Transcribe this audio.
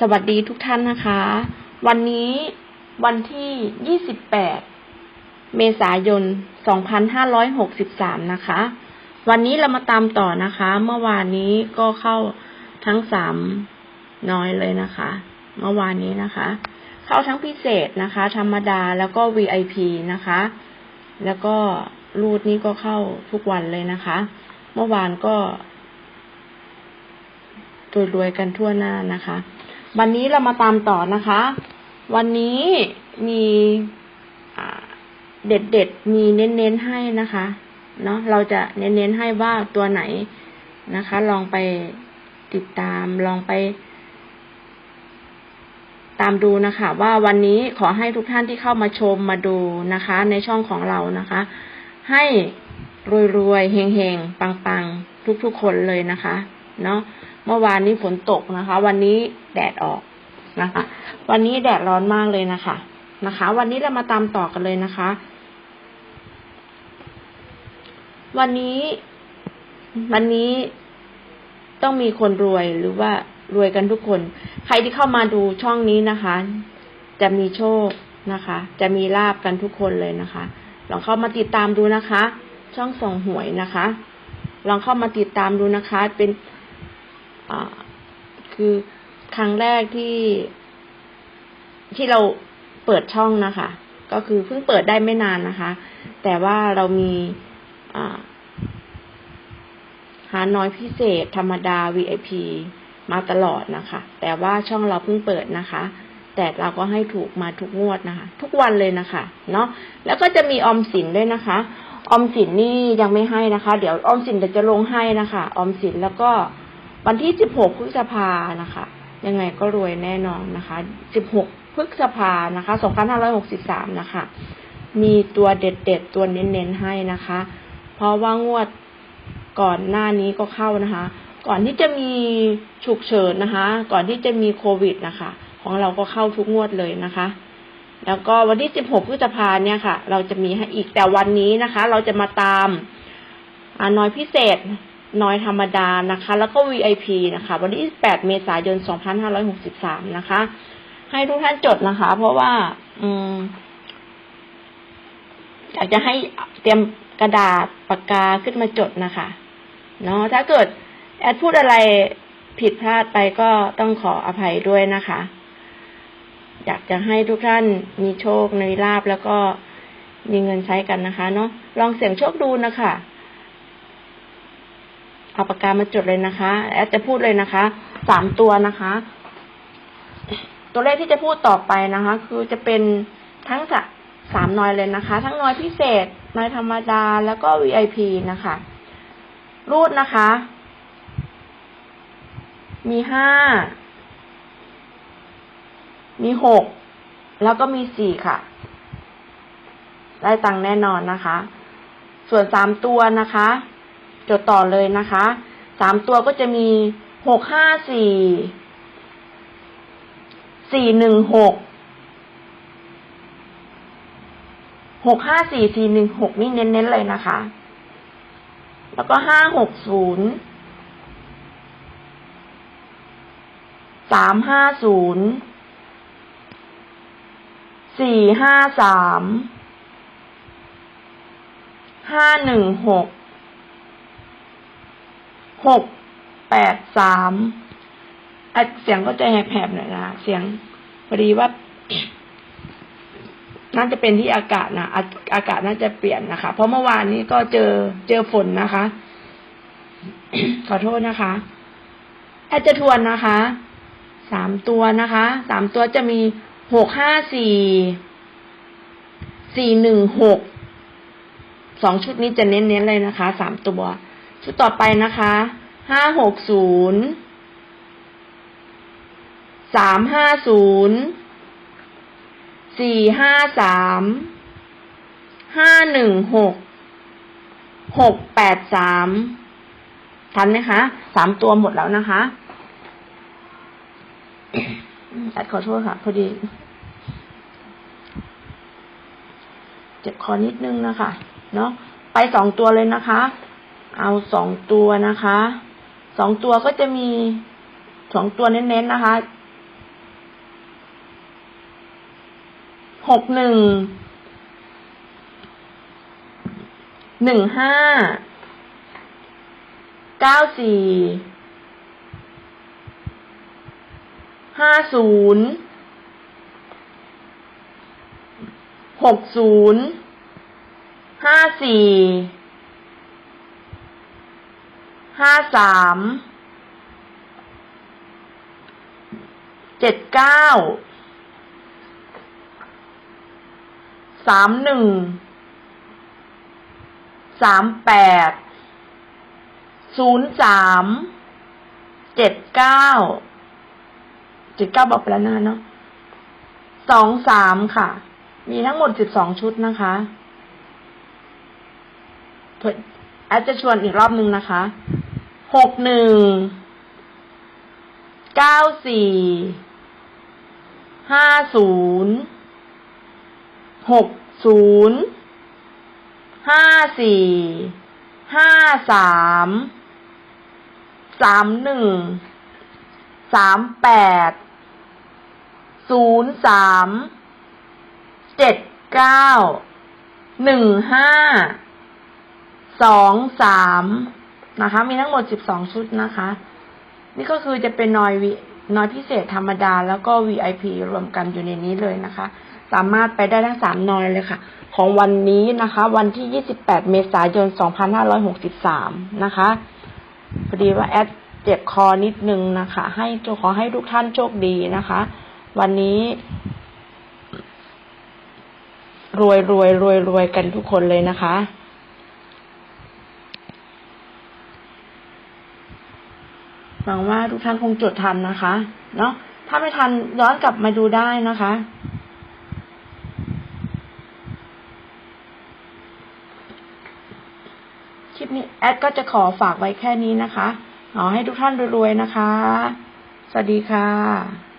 สวัสดีทุกท่านนะคะ วันนี้วันที่ 28 เมษายน 2563 นะคะ วันนี้เรามาตามต่อนะคะ เมื่อวานนี้ก็เข้าทั้งสามน้อยเลยนะคะ เมื่อวานนี้นะคะ เข้าทั้งพิเศษนะคะ ธรรมดาแล้วก็ VIP นะคะ แล้วก็รูดนี่ก็เข้าทุกวันเลยนะคะ เมื่อวานก็รวยๆกันทั่วหน้านะคะ วันนี้เรามาตามต่อนะคะ วันนี้มีเด็ดเด็ดๆมีเน้นๆให้นะคะ เนาะเราจะเน้นๆให้ว่าตัวไหนนะคะ ลองไปติดตามลองไป ตามดูนะคะ ว่าวันนี้ขอให้ทุกท่านที่เข้ามาชมมาดูนะคะ ในช่องของเรานะคะ ให้รวยๆเฮงๆปังๆ ทุกๆคนเลยนะคะ เนาะ เมื่อวานนี้ฝนตกนะคะ วันนี้แดดออกนะคะ วันนี้แดดร้อนมากเลยนะคะ นะคะ วันนี้เรามาตามต่อกันเลยนะคะ วันนี้ วันนี้ต้องมีคนรวยหรือว่ารวยกันทุกคน ใครที่เข้ามาดูช่องนี้นะคะ จะมีโชคนะคะ จะมีลาบกันทุกคนเลยนะคะ ลองเข้ามาติดตามดูนะคะ ช่องส่องหวยนะคะ ลองเข้ามาติดตามดูนะคะ เป็น คือครั้งแรกที่ที่เราเปิดช่องนะคะ ก็คือเพิ่งเปิดได้ไม่นานนะคะ แต่ว่าเรามีหาน้อยพิเศษ ธรรมดา VIP มาตลอดนะคะ แต่ว่าช่องเราเพิ่งเปิดนะคะ แต่เราก็ให้ถูกมาทุกงวดนะคะ ทุกวันเลยนะคะ เนาะแล้วก็จะมีออมสินด้วยนะคะ ออมสินนี่ยังไม่ให้นะคะ เดี๋ยวออมสินเดี๋ยวจะลงให้นะคะ ออมสินแล้วก็ วันที่ 16 พฤษภานะคะ ยังไงก็รวยแน่นอนนะคะ 16 พฤษภานะคะ 2563 นะคะ มีตัวเด็ดๆ ตัวเน้นๆ ให้นะคะ เพราะว่างวดก่อนหน้านี้ก็เข้านะคะ ก่อนที่จะมีฉุกเฉินนะคะ ก่อนที่จะมีโควิดนะคะ ของเราก็เข้าทุกงวดเลยนะคะแล้วก็วันที่ 16 พฤษภาเนี่ยค่ะ เราจะมีให้อีกแต่วันนี้นะคะ เราจะมาตามน้อยพิเศษ น้อยธรรมดานะคะ แล้วก็ VIP นะคะ วันที่28เมษายน 2563 นะคะ ให้ทุกท่านจดนะคะ เพราะว่า อืมอยากจะให้เตรียมกระดาษปากกาขึ้นมาจดนะคะ เนาะถ้าเกิด แอดพูดอะไรผิดพลาดไปก็ต้องขออภัยด้วยนะคะ อยากจะให้ทุกท่านมีโชคในลาบแล้วก็มีเงินใช้กันนะคะ เนาะลองเสี่ยงโชคดูนะคะ เอาปากกามาจดเลยนะคะแอดจะพูดเลยนะคะสามตัวนะคะ ตัวเลขที่จะพูดต่อไปนะคะ คือจะเป็นทั้งสามน้อยเลยนะคะ ทั้งน้อยพิเศษน้อยธรรมดาแล้วก็ VIP นะคะ รูดนะคะ มีห้ามีหกแล้วก็มีสี่ค่ะ ได้ตังค์แน่นอนนะคะ ส่วนสามตัวนะคะ จดต่อเลยนะคะสามตัวก็จะมีหกห้าสี่สี่หนึ่งหกหกห้าสี่สี่หนึ่งหกนี่เน้นๆเลยนะคะ แล้วก็ห้าหกศูนย์สามห้าศูนย์สี่ห้าสามห้าหนึ่งหก หกแปดสามเสียงก็จะแหบๆหน่อยนะเสียงพอดีว่า น่าจะเป็นที่อากาศนะอากาศน่าจะเปลี่ยนนะคะ เพราะเมื่อวานนี้ก็เจอเจอฝนนะคะ ขอโทษนะคะแอดจะทวนนะคะสามตัวนะคะสามตัวจะมีหกห้าสี่สี่หนึ่งหกสองชุดนี้จะเน้นๆเลยนะคะสามตัว ชุดต่อไปนะคะห้าหกศูนย์สามห้าศูนย์สี่ห้าสามห้าหนึ่งหกหกแปดสามทันไหมคะสามตัวหมดแล้วนะคะแอดขอโทษค่ะ พอดี เจ็บคอนิดนึงนะคะ เนาะไปสองตัวเลยนะคะ เอาสองตัวนะคะ สองตัวก็จะมีสองตัวเน้นๆนะคะ หกหนึ่ง หนึ่งห้า เก้าสี่ ห้าศูนย์ หกศูนย์ ห้าสี่ ห้าสามเจ็ดเก้าสามหนึ่งสามแปดศูนย์สามเจ็ดเก้าเจ็ดเก้าบอกไปแล้วนะเนาะสองสามค่ะ มีทั้งหมดสิบสองชุดนะคะอแอดจะชวนอีกรอบหนึ่งนะคะ หกหนึ่งเก้าสี่ห้าศูนย์หกศูนย์ห้าสี่ห้าสามสามหนึ่งสามแปดศูนย์สามเจ็ดเก้าหนึ่งห้าสองสาม นะคะ มีทั้งหมดสิบสองชุดนะคะ นี่ก็คือจะเป็นนอยวินอยพิเศษธรรมดา แล้วก็ VIP รวมกันอยู่ในนี้เลยนะคะ สามารถไปได้ทั้งสามนอยเลยค่ะ ของวันนี้นะคะ วันที่ 28 เมษายน 2563 นะคะ พอดีว่าแอดเจ็บคอนิดนึงนะคะ ให้ขอให้ทุกท่านโชคดีนะคะ วันนี้ รวยรวยรวยรวยกันทุกคนเลยนะคะ หวังว่าทุกท่านคงจดทันนะคะ เนาะถ้าไม่ทันย้อนกลับมาดูได้นะคะ คลิปนี้แอดก็จะขอฝากไว้แค่นี้นะคะขอให้ทุกท่านรวยๆนะคะ สวัสดีค่ะ